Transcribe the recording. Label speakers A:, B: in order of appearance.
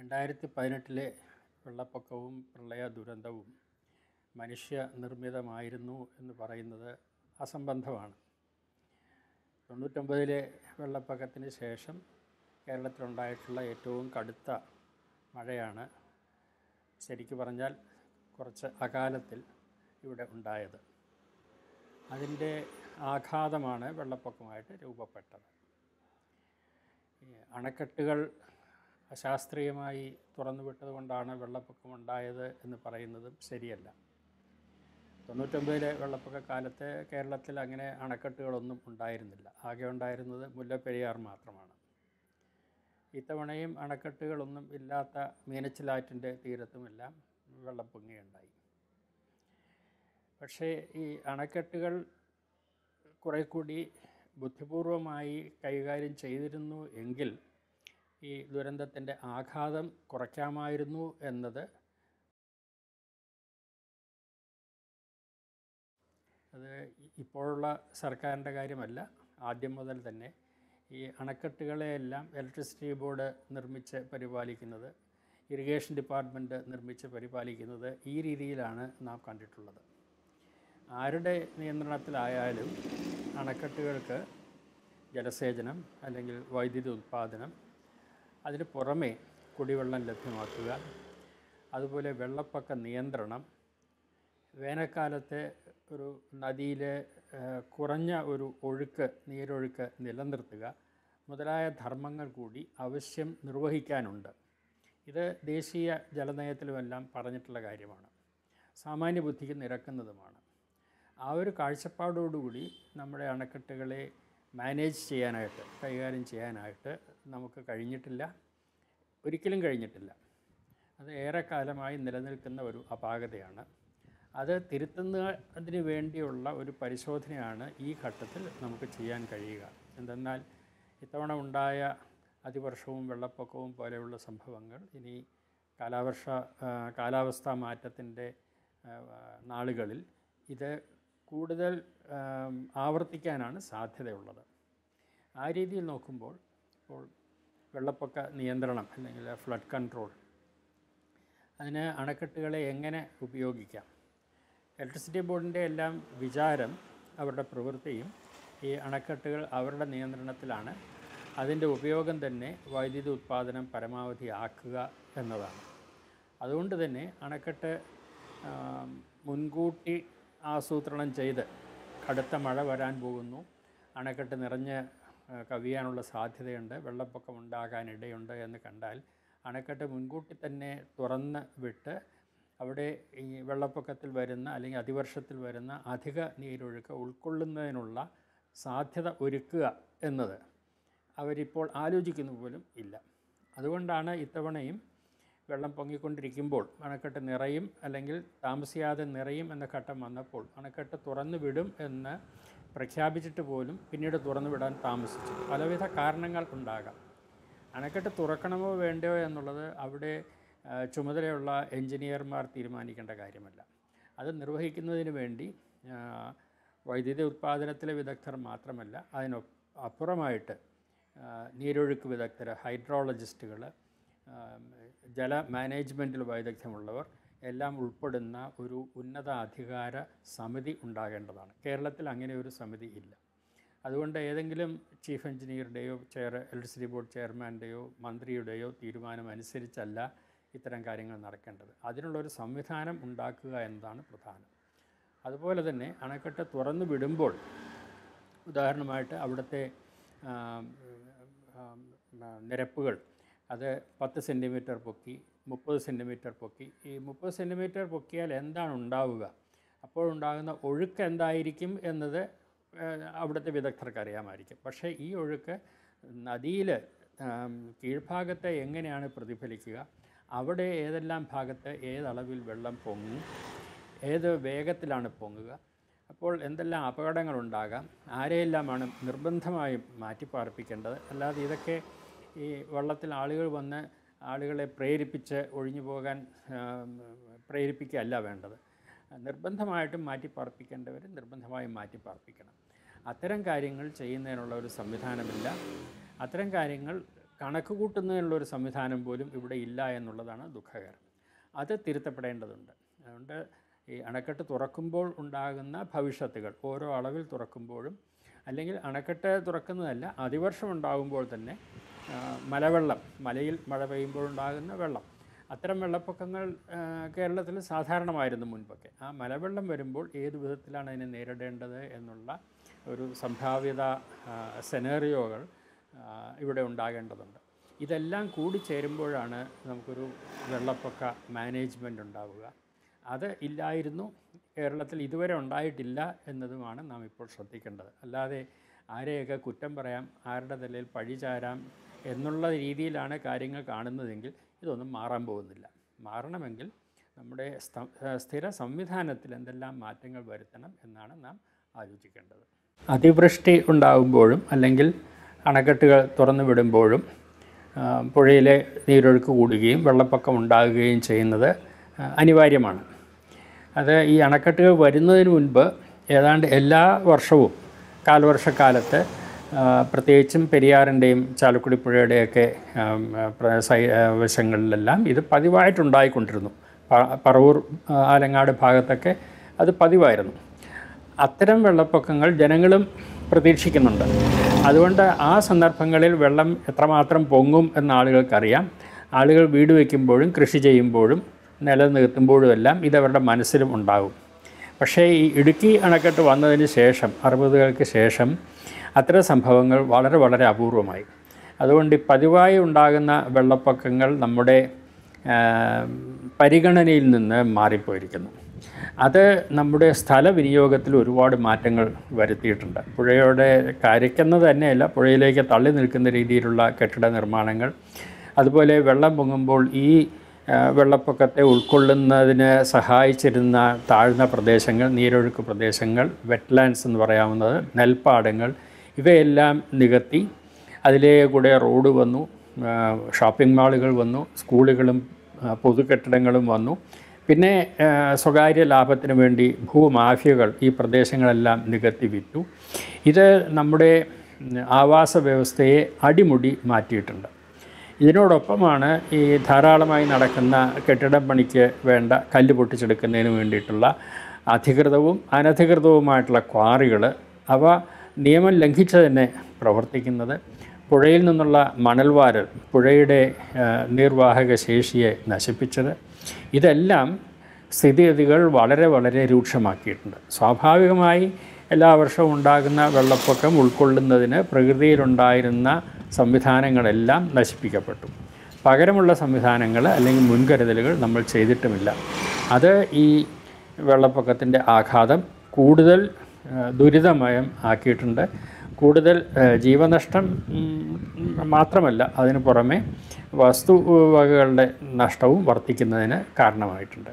A: രണ്ടായിരത്തി പതിനെട്ടിലെ വെള്ളപ്പൊക്കവും പ്രളയ ദുരന്തവും മനുഷ്യ നിർമ്മിതമായിരുന്നു എന്ന് പറയുന്നത് അസംബന്ധമാണ്. തൊണ്ണൂറ്റൊമ്പതിലെ വെള്ളപ്പൊക്കത്തിന് ശേഷം കേരളത്തിലുണ്ടായിട്ടുള്ള ഏറ്റവും കടുത്ത മഴയാണ് ശരിക്കു പറഞ്ഞാൽ കുറച്ച് അകാലത്തിൽ ഇവിടെ ഉണ്ടായത്. അതിന്റെ ആഘാതമാണ് വെള്ളപ്പൊക്കമായിട്ട് രൂപപ്പെട്ടത്. അണക്കെട്ടുകൾ അശാസ്ത്രീയമായി തുറന്നുവിട്ടത് കൊണ്ടാണ് വെള്ളപ്പൊക്കം ഉണ്ടായത് എന്ന് പറയുന്നതും ശരിയല്ല. തൊണ്ണൂറ്റൊമ്പതിലെ വെള്ളപ്പൊക്ക കാലത്ത് കേരളത്തിൽ അങ്ങനെ അണക്കെട്ടുകളൊന്നും ഉണ്ടായിരുന്നില്ല. ആകെ ഉണ്ടായിരുന്നത് മുല്ലപ്പെരിയാർ മാത്രമാണ്. ഇത്തവണയും അണക്കെട്ടുകളൊന്നും ഇല്ലാത്ത മീനച്ചിലാറ്റിന്റെ തീരത്തുമെല്ലാം വെള്ളപ്പൊങ്ങിയുണ്ടായി. പക്ഷേ ഈ അണക്കെട്ടുകൾ കുറെ കൂടി ബുദ്ധിപൂർവമായി കൈകാര്യം ചെയ്തിരുന്നു എങ്കിൽ ഈ ദുരന്തത്തിന്റെ ആഘാതം കുറയ്ക്കാമായിരുന്നു എന്നത് അത് ഇപ്പോഴുള്ള സർക്കാരിന്റെ കാര്യമല്ല. ആദ്യം മുതൽ തന്നെ ഈ അണക്കെട്ടുകളെയെല്ലാം ഇലക്ട്രിസിറ്റി ബോർഡ് നിർമ്മിച്ച് പരിപാലിക്കുന്നത് ഇറിഗേഷൻ ഡിപ്പാർട്ട്മെന്റ് നിർമ്മിച്ച് പരിപാലിക്കുന്നത് ഈ രീതിയിലാണ് നാം കണ്ടിട്ടുള്ളത്. ആരുടെ നിയന്ത്രണത്തിലായാലും അണക്കെട്ടുകൾക്ക് ജലസേചനം അല്ലെങ്കിൽ വൈദ്യുതി ഉൽപ്പാദനം അതിന് പുറമേ കുടിവെള്ളം ലഭ്യമാക്കുക. അതുപോലെ വെള്ളപ്പൊക്ക നിയന്ത്രണം. വേനൽക്കാലത്തെ ഒരു നദിയിലെ കുറഞ്ഞ ഒരു ഒഴുക്ക് നീരൊഴുക്ക് നിലനിർത്തുക. മുതലായ ധർമ്മങ്ങൾ കൂടി ആവശ്യം നിർവഹിക്കാനുണ്ട്. ഇത് ദേശീയ ജലനയത്തിലുമെല്ലാം പറഞ്ഞിട്ടുള്ള കാര്യമാണ്. സാമാന്യ ബുദ്ധിക്ക് നിരക്കുന്നതുമാണ്. ആ ഒരു കാഴ്ചപ്പാടോടുകൂടി നമ്മുടെ അണക്കെട്ടുകളെ മാനേജ് ചെയ്യാനായിട്ട് കൈകാര്യം ചെയ്യാനായിട്ട് നമുക്ക് കഴിഞ്ഞിട്ടില്ല. ഒരിക്കലും കഴിഞ്ഞിട്ടില്ല. അത് ഏറെക്കാലമായി നിലനിൽക്കുന്ന ഒരു അപാകതയാണ്. അത് തിരുത്തുന്നതിന് വേണ്ടിയുള്ള ഒരു പരിശോധനയാണ് ഈ ഘട്ടത്തിൽ നമുക്ക് ചെയ്യാൻ കഴിയുക. എന്തെന്നാൽ ഇത്തവണ ഉണ്ടായ അതിവർഷവും വെള്ളപ്പൊക്കവും പോലെയുള്ള സംഭവങ്ങൾ ഇനി കാലാവർഷ കാലാവസ്ഥാ മാറ്റത്തിന്റെ നാളുകളിൽ ഇത് കൂടുതൽ ആവർത്തിക്കാനാണ് സാധ്യതയുള്ളത്. ആ രീതിയിൽ നോക്കുമ്പോൾ ഇപ്പോൾ വെള്ളപ്പൊക്ക നിയന്ത്രണം അല്ലെങ്കിൽ ഫ്ലഡ് കൺട്രോൾ അതിന് അണക്കെട്ടുകളെ എങ്ങനെ ഉപയോഗിക്കാം? ഇലക്ട്രിസിറ്റി ബോർഡിന്റെ എല്ലാം വിചാരം അവരുടെ പ്രവൃത്തിയും ഈ അണക്കെട്ടുകൾ അവരുടെ നിയന്ത്രണത്തിലാണ്. അതിന്റെ ഉപയോഗം തന്നെ വൈദ്യുതി ഉത്പാദനം പരമാവധി ആക്കുക എന്നതാണ്. അതുകൊണ്ട് തന്നെ അണക്കെട്ട് മുൻകൂട്ടി ആസൂത്രണം ചെയ്ത് കടുത്ത മഴ വരാൻ പോകുന്നു. അണക്കെട്ട് നിറഞ്ഞ് കവിയാനുള്ള സാധ്യതയുണ്ട്. വെള്ളപ്പൊക്കം ഉണ്ടാകാനിടയുണ്ട് എന്ന് കണ്ടാൽ അണക്കെട്ട് മുൻകൂട്ടി തന്നെ തുറന്ന് വിട്ട് അവിടെ ഈ വെള്ളപ്പൊക്കത്തിൽ വരുന്ന അല്ലെങ്കിൽ അതിവർഷത്തിൽ വരുന്ന അധിക നീരൊഴുക്ക് ഉൾക്കൊള്ളുന്നതിനുള്ള സാധ്യത ഒരുക്കുക എന്നത് അവരിപ്പോൾ ആലോചിക്കുന്ന പോലും ഇല്ല. അതുകൊണ്ടാണ് ഇത്തവണയും വെള്ളം പൊങ്ങിക്കൊണ്ടിരിക്കുമ്പോൾ അണക്കെട്ട് നിറയും അല്ലെങ്കിൽ താമസിയാതെ നിറയും എന്ന ഘട്ടം വന്നപ്പോൾ അണക്കെട്ട് തുറന്നു വിടും എന്ന് പ്രഖ്യാപിച്ചിട്ട് പോലും പിന്നീട് തുറന്നു വിടാൻ താമസിച്ചു. പലവിധ കാരണങ്ങൾ ഉണ്ടാകാം. അണക്കെട്ട് തുറക്കണമോ വേണ്ടയോ എന്നുള്ളത് അവിടെ ചുമതലയുള്ള എഞ്ചിനീയർമാർ തീരുമാനിക്കേണ്ട കാര്യമല്ല. അത് നിർവഹിക്കുന്നതിന് വേണ്ടി വൈദ്യുതി ഉത്പാദനത്തിലെ വിദഗ്ധർ മാത്രമല്ല അതിന് അപ്പുറമായിട്ട് നീരൊഴുക്ക് വിദഗ്ധർ ഹൈഡ്രോളജിസ്റ്റുകൾ ജല മാനേജ്മെന്റിൽ വൈദഗ്ധ്യമുള്ളവർ എല്ലാം ഉൾപ്പെടുന്ന ഒരു ഉന്നത അധികാര സമിതി ഉണ്ടാകേണ്ടതാണ്. കേരളത്തിൽ അങ്ങനെ ഒരു സമിതി ഇല്ല. അതുകൊണ്ട് ഏതെങ്കിലും ചീഫ് എഞ്ചിനീയറുടെയോ ചെയർ ഇലക്ട്രിസിറ്റി ബോർഡ് ചെയർമാന്റെയോ മന്ത്രിയുടെയോ തീരുമാനം അനുസരിച്ചല്ല ഇത്തരം കാര്യങ്ങൾ നടക്കേണ്ടത്. അതിനുള്ളൊരു സംവിധാനം ഉണ്ടാക്കുക എന്നതാണ് പ്രധാനം. അതുപോലെ തന്നെ അണക്കെട്ട് തുറന്നു വിടുമ്പോൾ ഉദാഹരണമായിട്ട് അവിടുത്തെ നിരപ്പുകൾ അത് പത്ത് സെന്റിമീറ്റർ പൊക്കി മുപ്പത് സെന്റിമീറ്റർ പൊക്കി. ഈ മുപ്പത് സെന്റിമീറ്റർ പൊക്കിയാൽ എന്താണ് ഉണ്ടാവുക? അപ്പോഴുണ്ടാകുന്ന ഒഴുക്ക് എന്തായിരിക്കും എന്നത് അവിടുത്തെ വിദഗ്ധർക്ക് അറിയാമായിരിക്കും. പക്ഷേ ഈ ഒഴുക്ക് നദിയിൽ കീഴ്ഭാഗത്തെ എങ്ങനെയാണ് പ്രതിഫലിക്കുക? അവിടെ ഏതെല്ലാം ഭാഗത്ത് ഏതളവിൽ വെള്ളം പൊങ്ങി ഏത് വേഗത്തിലാണ് പൊങ്ങുക? അപ്പോൾ എന്തെല്ലാം അപകടങ്ങളുണ്ടാകാം? ആരെയെല്ലാമാണ് നിർബന്ധമായും മാറ്റിപ്പാർപ്പിക്കേണ്ടത്? അല്ലാതെ ഇതൊക്കെ ഈ വള്ളത്തിൽ ആളുകൾ വന്ന് ആളുകളെ പ്രേരിപ്പിച്ച് ഒഴിഞ്ഞു പോകാൻ പ്രേരിപ്പിക്കുകയല്ല വേണ്ടത്. നിർബന്ധമായിട്ടും മാറ്റി മാറ്റിപ്പാർപ്പിക്കേണ്ടവർ നിർബന്ധമായും മാറ്റിപ്പാർപ്പിക്കണം. അത്തരം കാര്യങ്ങൾ ചെയ്യുന്നതിനുള്ള ഒരു സംവിധാനമില്ല. അത്തരം കാര്യങ്ങൾ കണക്ക് കൂട്ടുന്നതിനുള്ളൊരു സംവിധാനം പോലും ഇവിടെ ഇല്ല എന്നുള്ളതാണ് ദുഃഖകരം. അത് തിരുത്തപ്പെടേണ്ടതുണ്ട്. അതുകൊണ്ട് ഈ അണക്കെട്ട് തുറക്കുമ്പോൾ ഉണ്ടാകുന്ന ഭവിഷ്യത്തുകൾ ഓരോ അളവിൽ തുറക്കുമ്പോഴും അല്ലെങ്കിൽ അണക്കെട്ട് തുറക്കുന്നതല്ല അതിവർഷം ഉണ്ടാകുമ്പോൾ തന്നെ മലവെള്ളം മലയിൽ മഴ പെയ്യുമ്പോൾ ഉണ്ടാകുന്ന വെള്ളം. അത്തരം വെള്ളപ്പൊക്കങ്ങൾ കേരളത്തിൽ സാധാരണമായിരുന്നു മുൻപൊക്കെ. ആ മലവെള്ളം വരുമ്പോൾ ഏത് വിധത്തിലാണ് അതിനെ നേരിടേണ്ടത് എന്നുള്ള ഒരു സംഭാവ്യത സെനേറിയോകൾ ഇവിടെ ഉണ്ടാകേണ്ടതുണ്ട്. ഇതെല്ലാം കൂടി ചേരുമ്പോഴാണ് നമുക്കൊരു വെള്ളപ്പൊക്ക മാനേജ്മെന്റ് ഉണ്ടാവുക. അത് ഇല്ലായിരുന്നു കേരളത്തിൽ ഇതുവരെ ഉണ്ടായിട്ടില്ല എന്നതുമാണ് നാം ഇപ്പോൾ ശ്രദ്ധിക്കേണ്ടത്. അല്ലാതെ ആരെയൊക്കെ കുറ്റം പറയാം ആരുടെ തലയിൽ പഴി ചാരാം എന്നുള്ള രീതിയിലാണ് കാര്യങ്ങൾ കാണുന്നതെങ്കിൽ ഇതൊന്നും മാറാൻ പോകുന്നില്ല. മാറണമെങ്കിൽ നമ്മുടെ സ്ഥിര സംവിധാനത്തിൽ എന്തെല്ലാം മാറ്റങ്ങൾ വരുത്തണം എന്നാണ് നാം ആലോചിക്കേണ്ടത്. അതിവൃഷ്ടി ഉണ്ടാകുമ്പോഴും അല്ലെങ്കിൽ അണക്കെട്ടുകൾ തുറന്നു വിടുമ്പോഴും പുഴയിലെ നീരൊഴുക്ക് കൂടുകയും വെള്ളപ്പൊക്കം ഉണ്ടാകുകയും ചെയ്യുന്നത് അനിവാര്യമാണ്. അത് ഈ അണക്കെട്ടുകൾ വരുന്നതിന് മുൻപ് ഏതാണ്ട് എല്ലാ വർഷവും കാലവർഷക്കാലത്ത് പ്രത്യേകിച്ചും പെരിയാറിന്റെയും ചാലക്കുടി പുഴയുടെയൊക്കെ വശങ്ങളിലെല്ലാം ഇത് പതിവായിട്ടുണ്ടായിക്കൊണ്ടിരുന്നു. പറവൂർ ആലങ്ങാട് ഭാഗത്തൊക്കെ അത് പതിവായിരുന്നു. അത്തരം വെള്ളപ്പൊക്കങ്ങൾ ജനങ്ങളും പ്രതീക്ഷിക്കുന്നുണ്ട്. അതുകൊണ്ട് ആ സന്ദർഭങ്ങളിൽ വെള്ളം എത്രമാത്രം പൊങ്ങും എന്ന് ആളുകൾക്കറിയാം. ആളുകൾ വീട് വയ്ക്കുമ്പോഴും കൃഷി ചെയ്യുമ്പോഴും നിലനിർത്തുമ്പോഴും എല്ലാം ഇതവരുടെ മനസ്സിലും ഉണ്ടാകും. പക്ഷേ ഈ ഇടുക്കി അണക്കെട്ട് വന്നതിന് ശേഷം അറുപതുകൾക്ക് ശേഷം അത്തരം സംഭവങ്ങൾ വളരെ വളരെ അപൂർവമായി. അതുകൊണ്ട് പതിവായി ഉണ്ടാകുന്ന വെള്ളപ്പൊക്കങ്ങൾ നമ്മുടെ പരിഗണനയിൽ നിന്ന് മാറിപ്പോയിരിക്കുന്നു. അത് നമ്മുടെ സ്ഥല വിനിയോഗത്തിൽ ഒരുപാട് മാറ്റങ്ങൾ വരുത്തിയിട്ടുണ്ട്. പുഴയോടെ കരയ്ക്കുന്നത് തന്നെയല്ല പുഴയിലേക്ക് തള്ളി നിൽക്കുന്ന രീതിയിലുള്ള കെട്ടിട നിർമ്മാണങ്ങൾ. അതുപോലെ വെള്ളം പൊങ്ങുമ്പോൾ ഈ വെള്ളപ്പൊക്കത്തെ ഉൾക്കൊള്ളുന്നതിന് സഹായിച്ചിരുന്ന താഴ്ന്ന പ്രദേശങ്ങൾ നീരൊഴുക്ക് പ്രദേശങ്ങൾ വെറ്റ്ലാൻഡ്സ് എന്ന് പറയാവുന്നത് നെൽപ്പാടങ്ങൾ ഇവയെല്ലാം നികത്തി അതിലേ കൂടെ റോഡ് വന്നു ഷോപ്പിംഗ് മാളുകൾ വന്നു സ്കൂളുകളും പൊതു പൊതുകെട്ടിടങ്ങളും വന്നു. പിന്നെ സ്വകാര്യ ലാഭത്തിന് വേണ്ടി ഭൂമാഫിയകൾ ഈ പ്രദേശങ്ങളെല്ലാം നികത്തി വിറ്റു. ഇത് നമ്മുടെ ആവാസ വ്യവസ്ഥയെ അടിമുടി മാറ്റിയിട്ടുണ്ട്. ഇതിനോടൊപ്പമാണ് ഈ ധാരാളമായി നടക്കുന്ന കെട്ടിടം പണിക്ക് വേണ്ട കല്ല് പൊട്ടിച്ചെടുക്കുന്നതിന് വേണ്ടിയിട്ടുള്ള അധികൃതവും അനധികൃതവുമായിട്ടുള്ള ക്വാറികൾ അവ നിയമം ലംഘിച്ച് തന്നെ പ്രവർത്തിക്കുന്നത് പുഴയിൽ നിന്നുള്ള മണൽവാരൽ പുഴയുടെ നിർവാഹക ശേഷിയെ നശിപ്പിച്ചത്. ഇതെല്ലാം സ്ഥിതിഗതികൾ വളരെ വളരെ രൂക്ഷമാക്കിയിട്ടുണ്ട്. സ്വാഭാവികമായി എല്ലാ വർഷവും ഉണ്ടാകുന്ന വെള്ളപ്പൊക്കം ഉൾക്കൊള്ളുന്നതിന് പ്രകൃതിയിലുണ്ടായിരുന്ന സംവിധാനങ്ങളെല്ലാം നശിപ്പിക്കപ്പെട്ടു. പകരമുള്ള സംവിധാനങ്ങൾ അല്ലെങ്കിൽ മുൻകരുതലുകൾ നമ്മൾ ചെയ്തിട്ടുമില്ല. അത് ഈ വെള്ളപ്പൊക്കത്തിന്റെ ആഘാതം കൂടുതൽ ദുരിതമയം ആക്കിയിട്ടുണ്ട്. കൂടുതൽ ജീവനഷ്ടം മാത്രമല്ല അതിന് പുറമെ വസ്തുവകകളുടെ നഷ്ടവും വർദ്ധിക്കുന്നതിന് കാരണമായിട്ടുണ്ട്.